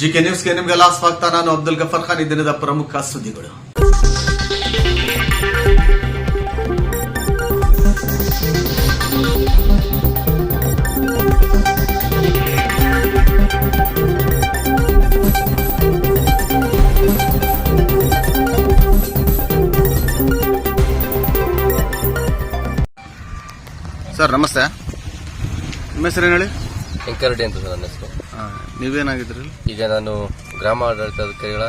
GK ನ್ಯೂಸ್ಗೆ ನಿಮಗೆಲ್ಲ ಸ್ವಾಗತ ನಾನು ಅಬ್ದುಲ್ ಗಫರ್ ಖಾನ್. ಈ ದಿನದ ಪ್ರಮುಖ ಸುದ್ದಿಗಳು. ಸರ್ ನಮಸ್ತೆ. ನಿಮ್ಮ ಹೆಸರೇನು ಹೇಳಿ? ಶಂಕರಡ್ಡಿ ಅಂತ ಸರ್ ನನ್ನ ಹೆಸರು. ನೀವೇನಾಗಿದ್ರಿ ಈಗ ನಾನು ಗ್ರಾಮ ಆಡಳಿತಾಧಿಕಾರಿಗಳ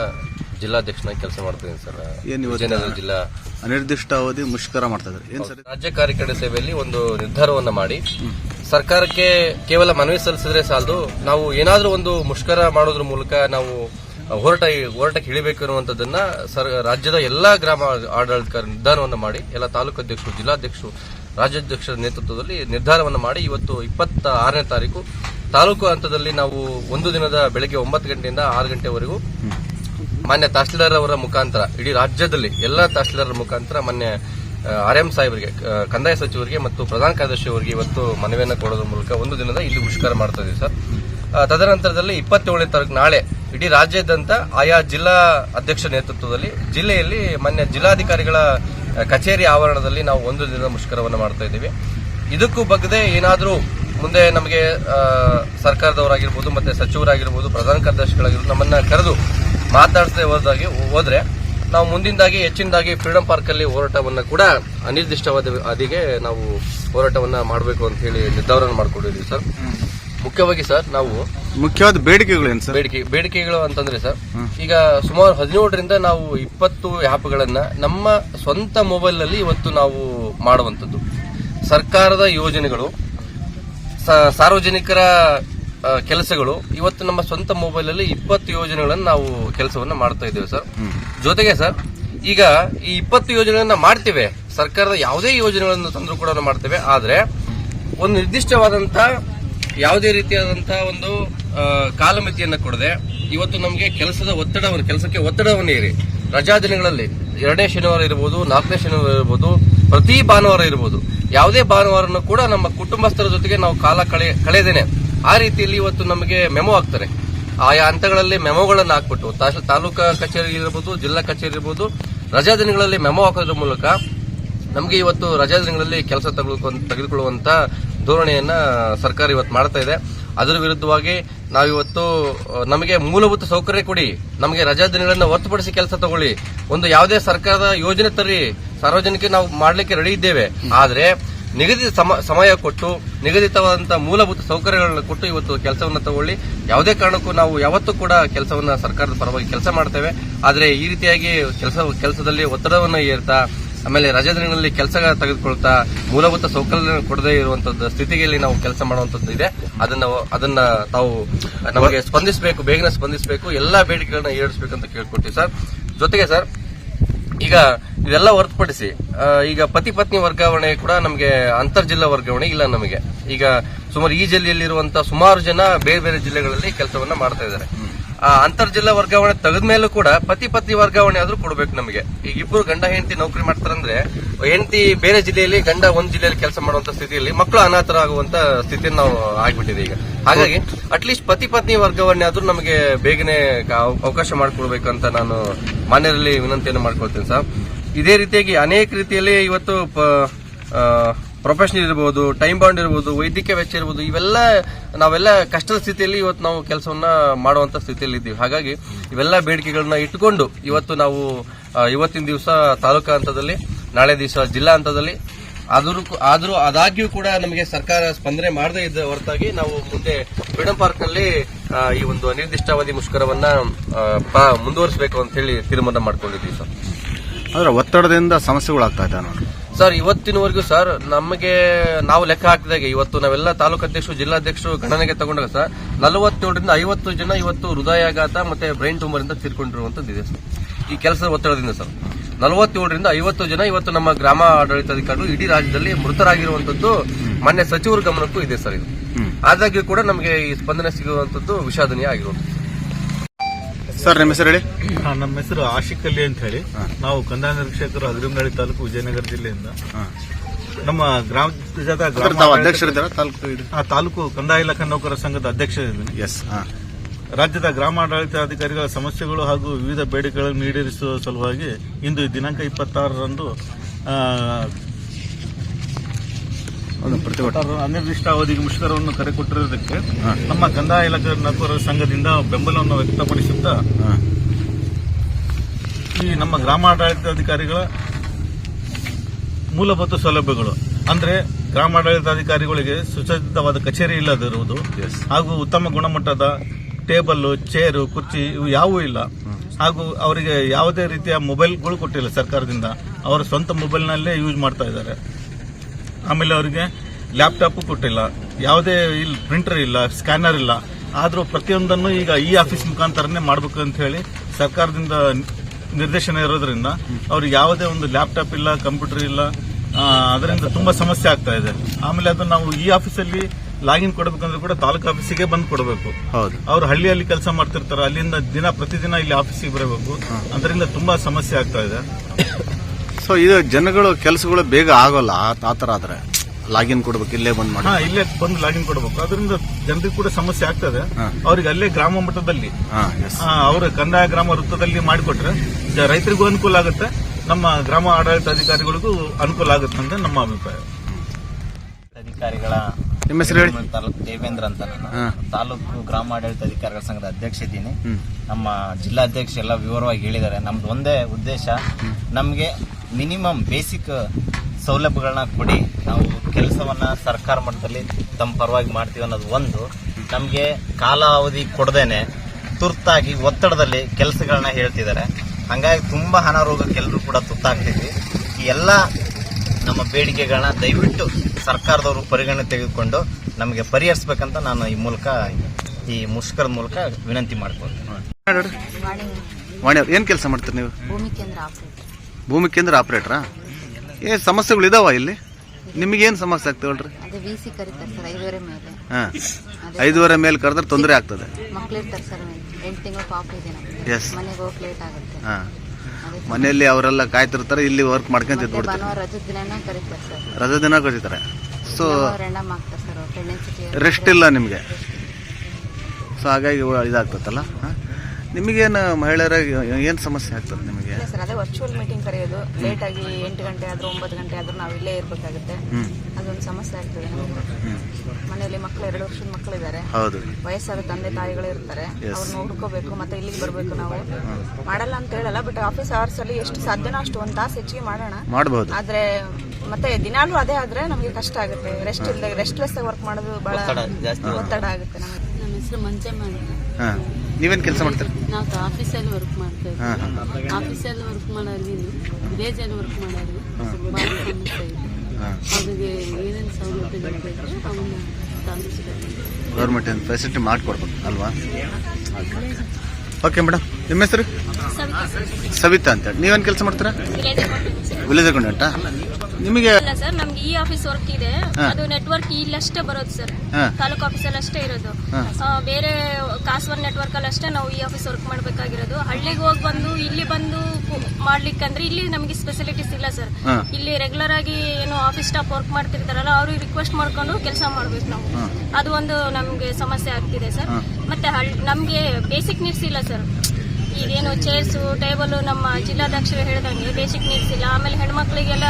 ಜಿಲ್ಲಾಧ್ಯಕ್ಷನ ಕೆಲಸ ಮಾಡ್ತಿದ್ದೀನಿ ಸರ್. ಏನು ಇವತ್ತು- ವಿಜಯನಗರ ಜಿಲ್ಲಾ. ಅನಿರ್ದಿಷ್ಟ ಅವಧಿ ಮುಷ್ಕರ ಮಾಡ್ತಾ ಇದ್ದಾರೆ. ಏನ್ ಸರ್ ರಾಜ್ಯ ಕಾರ್ಯಕರ್ತ ಸೇವೆಯಲ್ಲಿ ಒಂದು ನಿರ್ಧಾರವನ್ನ ಮಾಡಿ. ಸರ್ಕಾರಕ್ಕೆ ಕೇವಲ ಮನವಿ ಸಲ್ಲಿಸಿದ್ರೆ ಸಾಲದು. ನಾವು ಏನಾದರೂ ಒಂದು ಮುಷ್ಕರ ಮಾಡೋದ್ರ ಮೂಲಕ ನಾವು ಹೋರಾಟ ಹೋರಾಟಕ್ಕೆ ಇಳಿಬೇಕು ಅನ್ನುವಂಥದ್ದನ್ನ ಸರ್ ರಾಜ್ಯದ ಎಲ್ಲಾ ಗ್ರಾಮ ಆಡಳಿತ ನಿರ್ಧಾರವನ್ನು ಮಾಡಿ ಎಲ್ಲ ತಾಲೂಕು ಅಧ್ಯಕ್ಷರು ಜಿಲ್ಲಾಧ್ಯಕ್ಷರು ರಾಜ್ಯಾಧ್ಯಕ್ಷರ ನೇತೃತ್ವದಲ್ಲಿ ನಿರ್ಧಾರವನ್ನು ಮಾಡಿ ಇವತ್ತು ಇಪ್ಪತ್ತ ಆರನೇ ತಾರೀಕು ತಾಲೂಕು ಹಂತದಲ್ಲಿ ನಾವು ಒಂದು ದಿನದ ಬೆಳಗ್ಗೆ ಒಂಬತ್ತು ಗಂಟೆಯಿಂದ ಆರು ಗಂಟೆವರೆಗೂ ಮಾನ್ಯ ತಹಸೀಲ್ದಾರ್ ಅವರ ಮುಖಾಂತರ, ಇಡೀ ರಾಜ್ಯದಲ್ಲಿ ಎಲ್ಲ ತಹಸೀಲ್ದಾರ್ ಮುಖಾಂತರ ಮಾನ್ಯ ಆರ್ ಎಂ ಸಾಹೇಬರಿಗೆ ಕಂದಾಯ ಸಚಿವರಿಗೆ ಮತ್ತು ಪ್ರಧಾನ ಕಾರ್ಯದರ್ಶಿ ಅವರಿಗೆ ಇವತ್ತು ಮನವಿಯನ್ನು ಕೊಡೋದ್ರ ಮೂಲಕ ಒಂದು ದಿನದ ಇಲ್ಲಿ ಮುಷ್ಕರ ಮಾಡ್ತಾ ಇದೀವಿ ಸರ್. ತದನಂತರದಲ್ಲಿ ಇಪ್ಪತ್ತೇಳನೇ ತಾರೀಕು ನಾಳೆ ಇಡೀ ರಾಜ್ಯಾದ್ಯಂತ ಆಯಾ ಜಿಲ್ಲಾ ಅಧ್ಯಕ್ಷ ನೇತೃತ್ವದಲ್ಲಿ, ಜಿಲ್ಲೆಯಲ್ಲಿ ಮಾನ್ಯ ಜಿಲ್ಲಾಧಿಕಾರಿಗಳ ಕಚೇರಿ ಆವರಣದಲ್ಲಿ ನಾವು ಒಂದು ದಿನದ ಮುಷ್ಕರವನ್ನು ಮಾಡ್ತಾ ಇದ್ದೀವಿ. ಇದಕ್ಕೂ ಬಗ್ಗೆ ಏನಾದರೂ ಮುಂದೆ ನಮಗೆ ಸರ್ಕಾರದವರಾಗಿರ್ಬೋದು ಮತ್ತೆ ಸಚಿವರಾಗಿರ್ಬೋದು ಪ್ರಧಾನ ಕಾರ್ಯದರ್ಶಿಗಳಾಗಿರ್ಬೋದು ನಮ್ಮನ್ನ ಕರೆದು ಮಾತಾಡಿಸದೆ ಹೋದಾಗಿ ಹೋದರೆ ನಾವು ಮುಂದಿಂದಾಗಿ ಹೆಚ್ಚಿನದಾಗಿ ಫ್ರೀಡಂ ಪಾರ್ಕ್ ಅಲ್ಲಿ ಹೋರಾಟವನ್ನ ಕೂಡ ಅನಿರ್ದಿಷ್ಟವಾದ ಅದಿಗೆ ನಾವು ಹೋರಾಟವನ್ನ ಮಾಡಬೇಕು ಅಂತ ಹೇಳಿ ನಿರ್ಧಾರವನ್ನು ಮಾಡ್ಕೊಂಡಿದ್ದೀವಿ ಸರ್. ಮುಖ್ಯವಾಗಿ ಸರ್ ನಾವು ಮುಖ್ಯವಾದ ಬೇಡಿಕೆಗಳೇನು ಸರ್? ಬೇಡಿಕೆ ಬೇಡಿಕೆಗಳು ಅಂತಂದ್ರೆ ಸರ್ ಈಗ ಸುಮಾರು ಹದಿನೇಳರಿಂದ ನಾವು ಇಪ್ಪತ್ತು ಆ್ಯಪ್ಗಳನ್ನ ನಮ್ಮ ಸ್ವಂತ ಮೊಬೈಲ್ನಲ್ಲಿ ಇವತ್ತು ನಾವು ಮಾಡುವಂಥದ್ದು. ಸರ್ಕಾರದ ಯೋಜನೆಗಳು ಸಾರ್ವಜನಿಕರ ಕೆಲಸಗಳು. ಇವತ್ತು ನಮ್ಮ ಸ್ವಂತ ಮೊಬೈಲ್ ಅಲ್ಲಿ ಇಪ್ಪತ್ತು ಯೋಜನೆಗಳನ್ನು ನಾವು ಕೆಲಸವನ್ನು ಮಾಡ್ತಾ ಇದ್ದೇವೆ ಸರ್. ಜೊತೆಗೆ ಸರ್ ಈಗ ಈ ಇಪ್ಪತ್ತು ಯೋಜನೆಗಳನ್ನ ಮಾಡ್ತೇವೆ. ಸರ್ಕಾರದ ಯಾವುದೇ ಯೋಜನೆಗಳನ್ನು ತಂದರೂ ಕೂಡ ಮಾಡ್ತೇವೆ. ಆದರೆ ಒಂದು ನಿರ್ದಿಷ್ಟವಾದಂತ ಯಾವುದೇ ರೀತಿಯಾದಂತಹ ಒಂದು ಕಾಲಮಿತಿಯನ್ನು ಕೊಡದೆ ಇವತ್ತು ನಮಗೆ ಕೆಲಸದ ಒತ್ತಡವನ್ನು ಕೆಲಸಕ್ಕೆ ಒತ್ತಡವನ್ನು ಏರಿ ರಜಾ ದಿನಗಳಲ್ಲಿ ಎರಡನೇ ಶನಿವಾರ ಇರ್ಬೋದು, ನಾಲ್ಕನೇ ಶನಿವಾರ ಇರ್ಬೋದು, ಪ್ರತಿ ಭಾನುವಾರ ಇರ್ಬೋದು. ಯಾವುದೇ ಭಾನುವಾರನೂ ಕೂಡ ನಮ್ಮ ಕುಟುಂಬಸ್ಥರ ಜೊತೆಗೆ ನಾವು ಕಾಲ ಕಳೆ, ಕಳೆದೇನೆ. ಆ ರೀತಿಯಲ್ಲಿ ಇವತ್ತು ನಮಗೆ ಮೆಮೊ ಆಗ್ತಾರೆ ಆಯಾ ಹಂತಗಳಲ್ಲಿ ಮೆಮೊಗಳನ್ನು ಹಾಕ್ಬಿಟ್ಟು ತಾಲೂಕಾ ಕಚೇರಿ ಇರ್ಬೋದು, ಜಿಲ್ಲಾ ಕಚೇರಿ ಇರ್ಬೋದು, ರಜಾ ದಿನಗಳಲ್ಲಿ ಮೆಮೊ ಹಾಕೋದ್ರ ಮೂಲಕ ನಮಗೆ ಇವತ್ತು ರಜಾ ದಿನಗಳಲ್ಲಿ ಕೆಲಸ ತೆಗೆದುಕೊಂಡು, ತೆಗೆದುಕೊಳ್ಳುವಂತ ಧೋರಣೆಯನ್ನ ಸರ್ಕಾರ ಇವತ್ತು ಮಾಡ್ತಾ ಇದೆ. ಅದರ ವಿರುದ್ಧವಾಗಿ ನಾವಿವತ್ತು ನಮಗೆ ಮೂಲಭೂತ ಸೌಕರ್ಯ ಕೊಡಿ, ನಮಗೆ ರಜಾ ದಿನಗಳನ್ನು ಹೊರತುಪಡಿಸಿ ಕೆಲಸ ತಗೊಳ್ಳಿ. ಒಂದು ಯಾವುದೇ ಸರ್ಕಾರದ ಯೋಜನೆ ತರಿ ಸಾರ್ವಜನಿಕ ನಾವು ಮಾಡಲಿಕ್ಕೆ ರೆಡಿ ಇದ್ದೇವೆ. ಆದರೆ ನಿಗದಿತ ಸಮ- ಸಮಯ ಕೊಟ್ಟು ನಿಗದಿತವಾದಂತಹ ಮೂಲಭೂತ ಸೌಕರ್ಯಗಳನ್ನು ಕೊಟ್ಟು ಇವತ್ತು ಕೆಲಸವನ್ನು ತಗೊಳ್ಳಿ. ಯಾವುದೇ ಕಾರಣಕ್ಕೂ ನಾವು ಯಾವತ್ತೂ ಕೂಡ ಕೆಲಸವನ್ನು ಸರ್ಕಾರದ ಪರವಾಗಿ ಕೆಲಸ ಮಾಡ್ತೇವೆ. ಆದರೆ ಈ ರೀತಿಯಾಗಿ ಕೆಲಸ, ಕೆಲಸದಲ್ಲಿ ಒತ್ತಡವನ್ನು ಏರ್ತಾ ಆಮೇಲೆ ರಜಾ ದಿನಗಳಲ್ಲಿ ಕೆಲಸ ತೆಗೆದುಕೊಳ್ತಾ ಮೂಲಭೂತ ಸೌಕರ್ಯ ಕೊಡದೇ ಇರುವಂತದ್ದು ಸ್ಥಿತಿಯಲ್ಲಿ ನಾವು ಕೆಲಸ ಮಾಡುವಂತದ್ದು ಇದೆ. ಅದನ್ನ ಅದನ್ನ ತಾವು ನಮಗೆ ಸ್ಪಂದಿಸಬೇಕು, ಬೇಗನೆ ಸ್ಪಂದಿಸಬೇಕು, ಎಲ್ಲಾ ಬೇಡಿಕೆಗಳನ್ನ ಅಂತ ಕೇಳ್ಕೊಡ್ತೀವಿ ಸರ್. ಜೊತೆಗೆ ಸರ್, ಈಗ ಇದೆಲ್ಲ ಹೊರತುಪಡಿಸಿ ಈಗ ಪತಿ ಪತ್ನಿ ವರ್ಗಾವಣೆ ಕೂಡ ನಮಗೆ ಅಂತರ್ಜಿಲ್ಲಾ ವರ್ಗಾವಣೆ ಇಲ್ಲ ನಮಗೆ. ಈಗ ಸುಮಾರು ಈ ಜಿಲ್ಲೆಯಲ್ಲಿರುವಂತಹ ಸುಮಾರು ಜನ ಬೇರೆ ಬೇರೆ ಜಿಲ್ಲೆಗಳಲ್ಲಿ ಕೆಲಸವನ್ನ ಮಾಡ್ತಾ ಇದ್ದಾರೆ. ಆ ವರ್ಗಾವಣೆ ತೆಗೆದ ಮೇಲೂ ಕೂಡ ಪತಿ ಪತ್ನಿ ವರ್ಗಾವಣೆ ಆದ್ರೂ ಕೊಡ್ಬೇಕು ನಮಗೆ. ಈಗ ಇಬ್ಬರು ಗಂಡ ಹೆಂಡತಿ ನೌಕರಿ ಮಾಡ್ತಾರಂದ್ರೆ, ಹೆಂಡತಿ ಬೇರೆ ಜಿಲ್ಲೆಯಲ್ಲಿ ಗಂಡ ಒಂದ್ ಜಿಲ್ಲೆಯಲ್ಲಿ ಕೆಲಸ ಮಾಡುವಂತ ಸ್ಥಿತಿಯಲ್ಲಿ ಮಕ್ಕಳು ಅನಾಥರಾಗುವಂತ ಸ್ಥಿತಿಯನ್ನು ನಾವು ಆಗ್ಬಿಟ್ಟಿದೆ ಈಗ. ಹಾಗಾಗಿ ಅಟ್ಲೀಸ್ಟ್ ಪತಿ ಪತ್ನಿ ವರ್ಗಾವಣೆ ಆದ್ರೂ ನಮಗೆ ಬೇಗನೆ ಅವಕಾಶ ಅವಕಾಶ ಅಂತ ನಾನು ಮಾನ್ಯರಲ್ಲಿ ವಿನಂತಿಯನ್ನು ಮಾಡ್ಕೊಳ್ತೀನಿ ಸರ್. ಇದೇ ರೀತಿಯಾಗಿ ಅನೇಕ ರೀತಿಯಲ್ಲಿ ಇವತ್ತು ಪ್ರೊಫೆಷನಲ್ ಇರ್ಬೋದು ಟೈಮ್ ಬಾಂಡ್ ಇರ್ಬೋದು, ವೈದ್ಯಕೀಯ ವೆಚ್ಚ ಇರ್ಬೋದು, ಇವೆಲ್ಲ ನಾವೆಲ್ಲ ಕಷ್ಟದ ಸ್ಥಿತಿಯಲ್ಲಿ ಇವತ್ತು ನಾವು ಕೆಲಸವನ್ನ ಮಾಡುವಂತ ಸ್ಥಿತಿಯಲ್ಲಿ ಇದ್ದೀವಿ. ಹಾಗಾಗಿ ಇವೆಲ್ಲ ಬೇಡಿಕೆಗಳನ್ನ ಇಟ್ಟುಕೊಂಡು ಇವತ್ತು ನಾವು ಇವತ್ತಿನ ದಿವಸ ತಾಲೂಕಾ ಹಂತದಲ್ಲಿ, ನಾಳೆ ದಿವಸ ಜಿಲ್ಲಾ ಹಂತದಲ್ಲಿ, ಆದರೂ ಆದರೂ ಆದಾಗ್ಯೂ ಕೂಡ ನಮಗೆ ಸರ್ಕಾರ ಸ್ಪಂದನೆ ಮಾಡದೇ ಇದ್ದ ಹೊರತಾಗಿ ನಾವು ಮುಂದೆ ಫ್ರೀಡಂ ಪಾರ್ಕ್ನಲ್ಲಿ ಈ ಒಂದು ಅನಿರ್ದಿಷ್ಟಾವಧಿ ಮುಷ್ಕರವನ್ನ ಮುಂದುವರಿಸಬೇಕು ಅಂತ ಹೇಳಿ ತೀರ್ಮಾನ ಮಾಡ್ಕೊಂಡಿದ್ದೀವಿ ಸರ್. ಅಂದ್ರೆ ಒತ್ತಡದಿಂದ ಸಮಸ್ಯೆಗಳಾಗ್ತಾ ಇದೆ ನೋಡಿ ಸರ್ ಇವತ್ತಿನವರೆಗೂ ಸರ್ ನಮಗೆ ನಾವು ಲೆಕ್ಕ ಹಾಕಿದಾಗ ಇವತ್ತು ನಾವೆಲ್ಲ ತಾಲೂಕು ಅಧ್ಯಕ್ಷರು ಜಿಲ್ಲಾಧ್ಯಕ್ಷರು ಗಣನೆಗೆ ತಗೊಂಡಾಗ ಸರ್ ನಲವತ್ತೇಳರಿಂದ ಐವತ್ತು ಜನ ಇವತ್ತು ಹೃದಯಾಘಾತ ಮತ್ತೆ ಬ್ರೈನ್ ಟ್ಯೂಮರ್ ಇಂದ ತೀರ್ಕೊಂಡಿರುವಂತದ್ದು ಇದೆ ಸರ್ ಈ ಕೆಲಸದ ಒತ್ತಡದಿಂದ ಸರ್ ನಲವತ್ತೇಳರಿಂದ ಐವತ್ತು ಜನ ಇವತ್ತು ನಮ್ಮ ಗ್ರಾಮ ಆಡಳಿತಾಧಿಕಾರಿಗಳು ಇಡೀ ರಾಜ್ಯದಲ್ಲಿ ಮೃತರಾಗಿರುವಂತದ್ದು ಮಾನ್ಯ ಸಚಿವರ ಗಮನಕ್ಕೂ ಇದೆ ಸರ್ ಇದು. ಆದಾಗ್ಯೂ ಕೂಡ ನಮಗೆ ಈ ಸ್ಪಂದನೆ ಸಿಗುವಂತದ್ದು ವಿಷಾದನೀಯ ಆಗಿರೋದು ಸರ್ ನಿಮ್ಮ ಹೆಸರು ಹೇಳಿ? ಹಾ, ನಮ್ಮ ಹೆಸರು ಆಶಿಕ್ ಅಲ್ಲಿ ಅಂತ ಹೇಳಿ. ನಾವು ಕಂದಾಯ ನಿರೀಕ್ಷಕರು ಅಗ್ರಿಮನಹಳ್ಳಿ ತಾಲೂಕು ವಿಜಯನಗರ ಜಿಲ್ಲೆಯಿಂದ. ನಮ್ಮ ಗ್ರಾಮ ತಾವು ಅಧ್ಯಕ್ಷರಿದ್ದಾರ? ತಾಲೂಕು ಇದು? ಆ, ತಾಲೂಕು ಕಂದಾಯ ಇಲಾಖೆ ನೌಕರರ ಸಂಘದ ಅಧ್ಯಕ್ಷ ಇದ್ದೀನಿ ಎಸ್ ರಾಜ್ಯದ ಗ್ರಾಮಾಡಳಿತಾಧಿಕಾರಿಗಳ ಸಮಸ್ಯೆಗಳು ಹಾಗೂ ವಿವಿಧ ಬೇಡಿಕೆಗಳನ್ನು ಈಡೇರಿಸುವ ಸಲುವಾಗಿ ಇಂದು ದಿನಾಂಕ ಇಪ್ಪತ್ತಾರರಂದು ಆ, ಅನಿರ್ದಿಷ್ಟ ಅವಧಿಗೆ ಮುಷ್ಕರವನ್ನು ಕರೆ ಕೊಟ್ಟಿರುವುದಕ್ಕೆ ನಮ್ಮ ಕಂದಾಯ ಇಲಾಖೆ ನೌಕರರ ಸಂಘದಿಂದ ಬೆಂಬಲವನ್ನು ವ್ಯಕ್ತಪಡಿಸುತ್ತಾ ಈ ನಮ್ಮ ಗ್ರಾಮಾಡಳಿತಾಧಿಕಾರಿಗಳ ಮೂಲಭೂತ ಸೌಲಭ್ಯಗಳು. ಅಂದ್ರೆ ಗ್ರಾಮಾಡಳಿತಾಧಿಕಾರಿಗಳಿಗೆ ಸುಸಜ್ಜಿತವಾದ ಕಚೇರಿ ಇಲ್ಲದಿರುವುದು ಹಾಗೂ ಉತ್ತಮ ಗುಣಮಟ್ಟದ ಟೇಬಲ್ ಚೇರು ಕುರ್ಚಿ ಇವು ಯಾವುವೂ ಇಲ್ಲ. ಹಾಗೂ ಅವರಿಗೆ ಯಾವುದೇ ರೀತಿಯ ಮೊಬೈಲ್ಗಳು ಕೊಟ್ಟಿಲ್ಲ ಸರ್ಕಾರದಿಂದ. ಅವರ ಸ್ವಂತ ಮೊಬೈಲ್ನಲ್ಲೇ ಯೂಸ್ ಮಾಡ್ತಾ ಇದ್ದಾರೆ. ಆಮೇಲೆ ಅವರಿಗೆ ಲ್ಯಾಪ್ಟಾಪ್ ಕೊಟ್ಟಿಲ್ಲ. ಯಾವುದೇ ಇಲ್ಲಿ ಪ್ರಿಂಟರ್ ಇಲ್ಲ ಸ್ಕ್ಯಾನರ್ ಇಲ್ಲ. ಆದರೂ ಪ್ರತಿಯೊಂದನ್ನು ಈಗ ಈ ಆಫೀಸ್ ಮುಖಾಂತರನೇ ಮಾಡಬೇಕು ಅಂತ ಹೇಳಿ ಸರ್ಕಾರದಿಂದ ನಿರ್ದೇಶನ ಇರೋದ್ರಿಂದ ಅವ್ರಿಗೆ ಯಾವುದೇ ಒಂದು ಲ್ಯಾಪ್ಟಾಪ್ ಇಲ್ಲ ಕಂಪ್ಯೂಟರ್ ಇಲ್ಲ ಅದರಿಂದ ತುಂಬಾ ಸಮಸ್ಯೆ ಆಗ್ತಾ ಇದೆ. ಆಮೇಲೆ ಅದು ನಾವು ಈ ಆಫೀಸಲ್ಲಿ ಲಾಗಿನ್ ಕೊಡಬೇಕಂದ್ರೆ ಕೂಡ ತಾಲೂಕು ಆಫೀಸಿಗೆ ಬಂದು ಕೊಡಬೇಕು. ಹೌದು. ಅವ್ರು ಹಳ್ಳಿಯಲ್ಲಿ ಕೆಲಸ ಮಾಡ್ತಿರ್ತಾರೆ ಅಲ್ಲಿಂದ ದಿನ ಪ್ರತಿದಿನ ಇಲ್ಲಿ ಆಫೀಸಿಗೆ ಬರಬೇಕು. ಅದರಿಂದ ತುಂಬಾ ಸಮಸ್ಯೆ ಆಗ್ತಾ ಇದೆ. ಸೊ ಇದು ಜನಗಳು ಕೆಲಸಗಳು ಬೇಗ ಆಗೋಲ್ಲ. ಆ- ತರ ಆದ್ರೆ. ಲಾಗಿನ್ ಕೊಡ್ಬೇಕು ಇಲ್ಲೇ ಬಂದ್ ಮಾಡಿ. ಹಾ ಇಲ್ಲೇ ಬಂದು ಲಾಗಿನ್ ಕೊಡಬೇಕು. ಅದರಿಂದ ಜನರಿಗೆ ಕೂಡ ಸಮಸ್ಯೆ ಆಗ್ತದೆ. ಅವ್ರಿಗೆ ಅಲ್ಲೇ ಗ್ರಾಮ ಮಟ್ಟದಲ್ಲಿ ಅವರು ಕಂದಾಯ ಗ್ರಾಮ ವೃತ್ತದಲ್ಲಿ ಮಾಡಿಕೊಟ್ರೆ ರೈತರಿಗೂ ಅನುಕೂಲ ಆಗುತ್ತೆ. ನಮ್ಮ ಗ್ರಾಮ ಆಡಳಿತ ಅಧಿಕಾರಿಗಳಿಗೂ ಅನುಕೂಲ ಆಗುತ್ತೆ ಅಂತ ನಮ್ಮ ಅಭಿಪ್ರಾಯ. ಅಧಿಕಾರಿಗಳ ನಿಮ್ಮ ಹೆಸರು ಹೇಳಿ? ತಾಲೂಕು ದೇವೇಂದ್ರ ಅಂತ ನಾನು. ತಾಲೂಕು ಗ್ರಾಮಾಡಳಿತ ಅಧಿಕಾರಿಗಳ ಸಂಘದ ಅಧ್ಯಕ್ಷ ಇದ್ದೀನಿ. ನಮ್ಮ ಜಿಲ್ಲಾಧ್ಯಕ್ಷ ಎಲ್ಲ ವಿವರವಾಗಿ ಹೇಳಿದ್ದಾರೆ. ನಮ್ದು ಒಂದೇ ಉದ್ದೇಶ ನಮಗೆ ಮಿನಿಮಮ್ ಬೇಸಿಕ್ ಸೌಲಭ್ಯಗಳನ್ನ ಕೊಡಿ. ನಾವು ಕೆಲಸವನ್ನ ಸರ್ಕಾರ ಮಟ್ಟದಲ್ಲಿ ತಮ್ಮ ಪರವಾಗಿ ಮಾಡ್ತೀವಿ ಅನ್ನೋದು ಒಂದು. ನಮಗೆ ಕಾಲಾವಧಿ ಕೊಡದೇನೆ ತುರ್ತಾಗಿ ಒತ್ತಡದಲ್ಲಿ ಕೆಲಸಗಳನ್ನ ಹೇಳ್ತಿದ್ದಾರೆ. ಹಂಗಾಗಿ ತುಂಬಾ ಅನಾರೋಗ್ಯಕ್ಕೆ ಎಲ್ಲರೂ ಕೂಡ ತುತ್ತಾಗ್ತಿದ್ವಿ. ಈ ಎಲ್ಲ ನಮ್ಮ ಬೇಡಿಕೆಗಳನ್ನ ದಯವಿಟ್ಟು ಸರ್ಕಾರದವರು ಪರಿಗಣನೆ ತೆಗೆದುಕೊಂಡು ನಮಗೆ ಪರಿಹರಿಸಬೇಕಂತ ನಾನು ಈ ಮೂಲಕ ಈ ಮುಷ್ಕರದ ಮೂಲಕ ವಿನಂತಿ ಮಾಡ್ಕೊಳ್ತೀನಿ. ಏನ್ ಕೆಲಸ ಮಾಡ್ತೀರಿ ನೀವು? ಭೂಮಿ ಕೇಂದ್ರ ಆಪರೇಟರ್ ಭೂಮಿ ಕೇಂದ್ರ ಆಪರೇಟರಾ ಏ ಸಮಸ್ಯೆಗಳು ಇದಾವ ಇಲ್ಲಿ? ನಿಮಗೇನು ಸಮಸ್ಯೆ ಆಗ್ತಾವಲ್ರಿ ಹಾ ಐದೂವರೆ ಮೇಲೆ ಕರೆದ್ರೆ ತೊಂದರೆ ಆಗ್ತದೆ. ಮಕ್ಳಿರ್ತಾರೆ ಸರ್ ಎಂಟು ತಿಂಗಳು ಪಾಪ ಇದೆ ನಮ್ಗೆ. ಎಸ್ ಮನೆಗೆ ಹೋಗಕ್ ಲೇಟ್ ಆಗುತ್ತೆ. ಹಾ. ಮನೆಯಲ್ಲಿ ಅವರೆಲ್ಲ ಕಾಯ್ತಿರ್ತಾರೆ ಇಲ್ಲಿ ವರ್ಕ್ ಮಾಡ್ಕೊಂತ ಮತ್ತೆ ಇದ್ಬಿಡ್ತಾರೆ ಭಾನುವಾರ ರಜದ ದಿನನೂ ಕರೀತಾರೆ ಸರ್. ರಜೆ ದಿನ ಕರೀತಾರೆ. ಸೊ ಸರ್ ರೆಸ್ಟ್ ಇಲ್ಲ ನಿಮಗೆ. ಸೊ ಹಾಗಾಗಿ ಇದಾಗ್ತದಲ್ಲ ನಿಮಗೇನು ಮಹಿಳೆಯರ ಏನು ಸಮಸ್ಯೆ ಆಗ್ತದೆ ನಿಮಗೆ? ಇಲ್ಲ ಸರ್ ಅದೇ ವರ್ಚುವಲ್ ಮೀಟಿಂಗ್ ಕರೆಯೋದು. ಲೇಟ್ ಆಗಿ ಎಂಟು ಗಂಟೆ ಆದ್ರೂ ಒಂಬತ್ತು ಗಂಟೆ ಆದ್ರೂ ನಾವು ಇಲ್ಲೇ ಇರ್ಬೇಕಾಗುತ್ತೆ. ಅದೊಂದು ಸಮಸ್ಯೆ ಆಗ್ತದೆ ನಮ್ಗೆ. ಮನೆಯಲ್ಲಿ ಮಕ್ಕಳು ಎರಡು ವರ್ಷದ ಮಕ್ಕಳಿದ್ದಾರೆ ಹೌದು. ವಯಸ್ಸಾದ ತಂದೆ ತಾಯಿಗಳು ಇರ್ತಾರೆ. ಅವ್ರನ್ನ ಹುಡ್ಕೋಬೇಕು ಮತ್ತೆ ಇಲ್ಲಿಗೆ ಬರಬೇಕು ನಾವು. ಮಾಡಲ್ಲ ಅಂತ ಹೇಳಲ್ಲ ಬಟ್ ಆಫೀಸ್ ಅವರ್ಸ್ ಅಲ್ಲಿ ಎಷ್ಟು ಸಾಧ್ಯನೋ ಅಷ್ಟು ಒಂದು ತಾಸು ಹೆಚ್ಚಿಗೆ ಮಾಡೋಣ. ಮಾಡಬಹುದು ಆದ್ರೆ ಮತ್ತೆ ದಿನಾಲೂ ಅದೇ ಆದ್ರೆ ನಮಗೆ ಕಷ್ಟ ಆಗುತ್ತೆ. ರೆಸ್ಟ್ ಇಲ್ಲದೆ ರೆಸ್ಟ್ಲೆಸ್ ವರ್ಕ್ ಮಾಡೋದು ಬಹಳ ಒತ್ತಡ ಆಗುತ್ತೆ ನಮಗೆ. ನಮ್ಮ ಹೆಸರು ಮಂಜಮ್ಮ ಅಂತ. ನೀವೇನು ಕೆಲಸ ಮಾಡ್ತೀರಿ? ನಾವು ಆಫೀಸಲ್ಲಿ ವರ್ಕ್ ಮಾಡ್ತಾ ಇದ್ವಿ. ಹಾಂ ಹಾಂ. ಆಫೀಸಲ್ಲಿ ವರ್ಕ್ ಮಾಡೋದ್ವಿ ವಿಲೇಜಲ್ಲಿ ವರ್ಕ್ ಮಾಡೋದ್ವಿ ಭಾಳ ಸಮಸ್ಯೆ ಇದೆ. ಹಾಂ. ಅವ್ರಿಗೆ ಏನೇನು ಸೌಲಭ್ಯಗಳು ಬೇಕು ಅವನ್ನ ಗೌರ್ಮೆಂಟ್ ಫೆಸಿಲಿಟಿ ಮಾಡಿಕೊಡ್ಬೇಕು ಅಲ್ವಾ? ಓಕೆ ಮೇಡಮ್ ನಿಮ್ಮ ಹೆಸರು? ಸವಿತಾ. ಅಂತೇಳಿ ನೀವೇನು ಕೆಲಸ ಮಾಡ್ತೀರಾ? ವಿಲೇಜ್ ಅಕೌಂಟೆಂಟಾ? ನಿಮಗೆ ಸರ್ ನಮ್ಗೆ ಈ ಆಫೀಸ್ ವರ್ಕ್ ಇದೆ. ಅದು ನೆಟ್ವರ್ಕ್ ಇಲ್ಲಷ್ಟೇ ಬರೋದು ಸರ್. ತಾಲೂಕ್ ಆಫೀಸಲ್ಲಿ ಅಷ್ಟೇ ಇರೋದು. ಬೇರೆ ಕಾಸ್ವರ್ ನೆಟ್ವರ್ಕ್ ಅಲ್ಲಿ ಅಷ್ಟೇ ನಾವು ಈ ಆಫೀಸ್ ವರ್ಕ್ ಮಾಡ್ಬೇಕಾಗಿರೋದು. ಹಳ್ಳಿಗೆ ಹೋಗಿ ಬಂದು ಇಲ್ಲಿ ಬಂದು ಮಾಡ್ಲಿಕ್ಕೆ ಅಂದ್ರೆ ಇಲ್ಲಿ ನಮಗೆ ಫೆಸಿಲಿಟೀಸ್ ಇಲ್ಲ ಸರ್. ಇಲ್ಲಿ ರೆಗ್ಯುಲರ್ ಆಗಿ ಏನು ಆಫೀಸ್ ಸ್ಟಾಫ್ ವರ್ಕ್ ಮಾಡ್ತಿರ್ತಾರಲ್ಲ ಅವ್ರಿಗೆ ರಿಕ್ವೆಸ್ಟ್ ಮಾಡ್ಕೊಂಡು ಕೆಲಸ ಮಾಡ್ಬೇಕು ನಾವು. ಅದು ಒಂದು ನಮ್ಗೆ ಸಮಸ್ಯೆ ಆಗ್ತಿದೆ ಸರ್. ಮತ್ತೆ ನಮ್ಗೆ ಬೇಸಿಕ್ ನೀಡ್ಸ್ ಇಲ್ಲ ಸರ್. ಈಗೇನು ಚೇರ್ಸು ಟೇಬಲ್ ನಮ್ಮ ಜಿಲ್ಲಾಧ್ಯಕ್ಷರು ಹೇಳಿದಂಗೆ ಬೇಸಿಕ್ ನೀಡ್ಸ್ ಇಲ್ಲ. ಆಮೇಲೆ ಹೆಣ್ಮಕ್ಳಿಗೆಲ್ಲ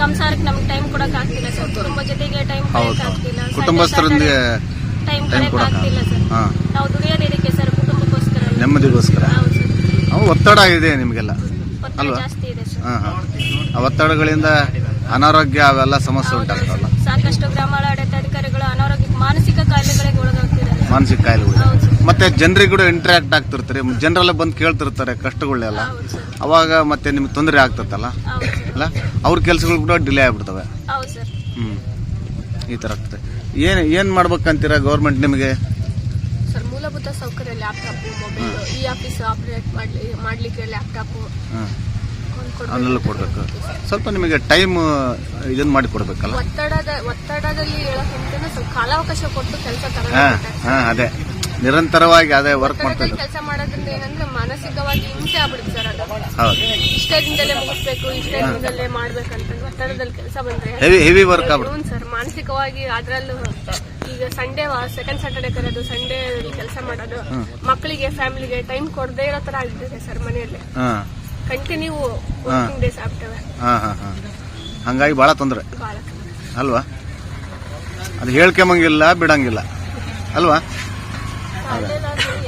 ಸಂಸಾರಕ್ಕೆ ನಮ್ಗೆ ಟೈಮ್ ಕೊಡಕ್ ಆಗ್ತಿಲ್ಲ ಸರ್ ಕುಟುಂಬ ಜೊತೆಗೆ ಟೈಮ್ ಕೊಡಕ್ ಆಗ್ತಿಲ್ಲ. ಕುಟುಂಬಸ್ಥರೊಂದಿಗೆ ಟೈಮ್ ಕೊಡಕ್ ಆಗ್ತಿಲ್ಲ ಸರ್ ನಾವು ದುಡಿಯೋದು ಇದಕ್ಕೆ ಸರ್ ಕುಟುಂಬಕ್ಕೋಸ್ಕರ. ನೆಮ್ಮದಿಗೋಸ್ಕರ. ಒತ್ತಡ ಇದೆ ನಿಮಗೆಲ್ಲ. ಅಲ್ವಾ? ಆ ಒತ್ತಡಗಳಿಂದ ಅನಾರೋಗ್ಯ ಅವೆಲ್ಲ ಸಮಸ್ಯೆ ಉಂಟಾಗ್ತಾವಲ್ಲ ಸಾಕಷ್ಟು ಗ್ರಾಮಾಡಳಿತಾಧಿಕಾರಿಗಳು ಅನಾರೋಗ್ಯ ಮಾನಸಿಕ ಕಾಯಿಲೆಗಳಿಗೆ ಒಳಗಾಗ್ತಿದ್ದಾರೆ. ಮಾನಸಿಕ ಕಾಯಿಲೆಗಳು ಮತ್ತು ಜನರಿಗೆ ಕೂಡ ಇಂಟ್ರಾಕ್ಟ್ ಆಗ್ತಿರ್ತಾರೆ. ಜನರೆಲ್ಲ ಬಂದು ಕೇಳ್ತಿರ್ತಾರೆ ಕಷ್ಟಗಳನ್ನೆಲ್ಲ ಅವಾಗ ಮತ್ತೆ ನಿಮ್ಗೆ ತೊಂದರೆ ಆಗ್ತತ್ತಲ್ಲ? ಅಲ್ಲ? ಅವ್ರ ಕೆಲಸಗಳು ಕೂಡ ಡಿಲೇ ಆಗ್ಬಿಡ್ತವೆ. ಹ್ಞೂ ಈ ಥರ ಆಗ್ತದೆ. ಏನು ಏನು ಮಾಡ್ಬೇಕಂತೀರ ಗೌರ್ಮೆಂಟ್ ನಿಮಗೆ? ಸರ್ ಮೂಲಭೂತ ಸೌಕರ್ಯ ಲ್ಯಾಪ್ಟಾಪ್ ಮೊಬೈಲ್ ಈ ಆಫೀಸ್ ಆಪರೇಟ್ ಮಾಡ್ಲಿ ಮಾಡ್ಲಿಕ್ಕೆ ಲ್ಯಾಪ್ಟಾಪ್ ಹ್ಮ್ ಅವನ್ನೆಲ್ಲ ಕೊಡ್ಬೇಕು. ಸ್ವಲ್ಪ ನಿಮಗೆ ಟೈಮ್ ಇದನ್ನ ಮಾಡಿ ಕೊಡ್ಬೇಕಲ್ಲ? ಒತ್ತಡದ ಒತ್ತಡದಲ್ಲಿ ಹೇಳೋಕ್ಕಿಂತ ಸ್ವಲ್ಪ ಕಾಲಾವಕಾಶ ಕೊಟ್ಟು ಕೆಲಸ ಹಾ ಹಾ ಅದೇ. ನಿರಂತರವಾಗಿ ಅದೇ ವರ್ಕ್ ಮಾಡ್ತಾ ಇದ್ದಾರೆ ಕೆಲಸ ಮಾಡೋದ್ರಿಂದ ಏನಂದ್ರೆ ಮಾನಸಿಕವಾಗಿ ಹಿಂಸೆ ಆಗ್ಬಿಡುತ್ತೆ ಸರ್ ಅದು. ಹೌದು. ಇಷ್ಟೇ ದಿನದಲ್ಲೇ ಮುಗಿಸ್ಬೇಕು ಇಷ್ಟೇ ದಿನದಲ್ಲೇ ಮಾಡ್ಬೇಕಂತ ಒತ್ತಡದಲ್ಲಿ ಕೆಲಸ ಬಂದ್ರೆ ಹೆವಿ ಹೆವಿ ವರ್ಕ್ ಆಗ್ಬಿಡುತ್ತೆ. ಹ್ಞೂ ಸರ್ ಮಾನಸಿಕವಾಗಿ ಅದ್ರಲ್ಲೂ ಈಗ ಸಂಡೇ ಸೆಕೆಂಡ್ ಸ್ಯಾಟರ್ಡೆ ಕರೆಯೋದು ಸಂಡೇ ಕೆಲಸ ಮಾಡೋದು. ಮಕ್ಕಳಿಗೆ ಫ್ಯಾಮಿಲಿಗೆ ಟೈಮ್ ಕೊಡದೇ ಇರೋ ತರ ಆಗ್ಬಿಟ್ಟಿದೆ ಸರ್ ಮನೆಯಲ್ಲಿ. ಕಂಟಿನ್ಯೂ ವರ್ಕಿಂಗ್ ಡೇಸ್ ಆಗ್ತವೆ. ಹಾಂ ಹಾಂ ಹಾಂ. ಹಂಗಾಗಿ ಭಾಳ ತೊಂದರೆ. ಬಹಳ ಅಲ್ವಾ? ಅದು ಹೇಳ್ಕೊಂಬಂಗಿಲ್ಲ ಬಿಡಂಗಿಲ್ಲ. ಅಲ್ವಾ?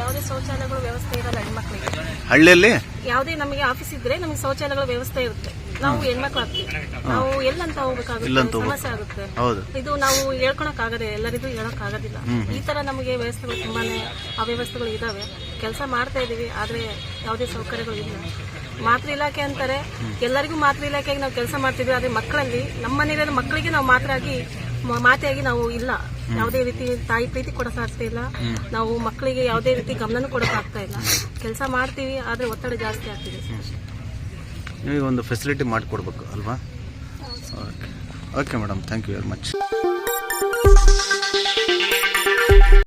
ಯಾವುದೇ ಶೌಚಾಲಯಗಳ ವ್ಯವಸ್ಥೆ ಇರಲ್ಲ ಹೆಣ್ಮಕ್ಳಿಗೆ ಹಳ್ಳಿಯಲ್ಲಿ? ಯಾವುದೇ ನಮಗೆ ಆಫೀಸ್ ಇದ್ರೆ ನಮಗೆ ಶೌಚಾಲಯಗಳ ವ್ಯವಸ್ಥೆ ಇರುತ್ತೆ. ನಾವು ಹೆಣ್ಮಕ್ಳು ಆಗ್ತೀವಿ ನಾವು ಎಲ್ಲಂತ ಹೋಗ್ಬೇಕಾಗುತ್ತೆ. ಸಮಸ್ಯೆ ಆಗುತ್ತೆ. ಇದು ನಾವು ಹೇಳ್ಕೊಳಕ್ ಆಗದೆ ಎಲ್ಲರಿಗೂ ಹೇಳಕ್ ಆಗೋದಿಲ್ಲ ಈ ತರ ನಮಗೆ ವ್ಯವಸ್ಥೆಗಳು ತುಂಬಾನೇ ಅವ್ಯವಸ್ಥೆಗಳು ಇದಾವೆ. ಕೆಲಸ ಮಾಡ್ತಾ ಇದೀವಿ ಆದ್ರೆ ಯಾವುದೇ ಸೌಕರ್ಯಗಳು ಇಲ್ಲ. ಮಾತೃ ಇಲಾಖೆ ಅಂತಾರೆ. ಎಲ್ಲರಿಗೂ ಮಾತೃ ಇಲಾಖೆಗೆ ನಾವು ಕೆಲಸ ಮಾಡ್ತಿದ್ವಿ. ಆದ್ರೆ ಮಕ್ಕಳಲ್ಲಿ, ನಮ್ಮ ಮನೆಯಲ್ಲಿ ಮಕ್ಕಳಿಗೆ ನಾವು ಮಾತ್ರ ಆಗಿ ಮಾತೆಯಾಗಿ ನಾವು ಇಲ್ಲ. ಯಾವುದೇ ರೀತಿ ತಾಯಿ ಪ್ರೀತಿ ಕೊಡಕ್ ಸಾಧ್ಯ ಇಲ್ಲ. ನಾವು ಮಕ್ಕಳಿಗೆ ಯಾವುದೇ ರೀತಿ ಗಮನನೂ ಕೊಡಕ್ ಆಗ್ತಾ ಇಲ್ಲ. ಕೆಲಸ ಮಾಡ್ತೀವಿ, ಆದ್ರೆ ಒತ್ತಡ ಜಾಸ್ತಿ ಆಗ್ತಿದೆ. ನಿಮಗೆ ಒಂದು ಫೆಸಿಲಿಟಿ ಮಾಡಿಕೊಡ್ಬೇಕು ಅಲ್ವಾ? Okay madam thank you very much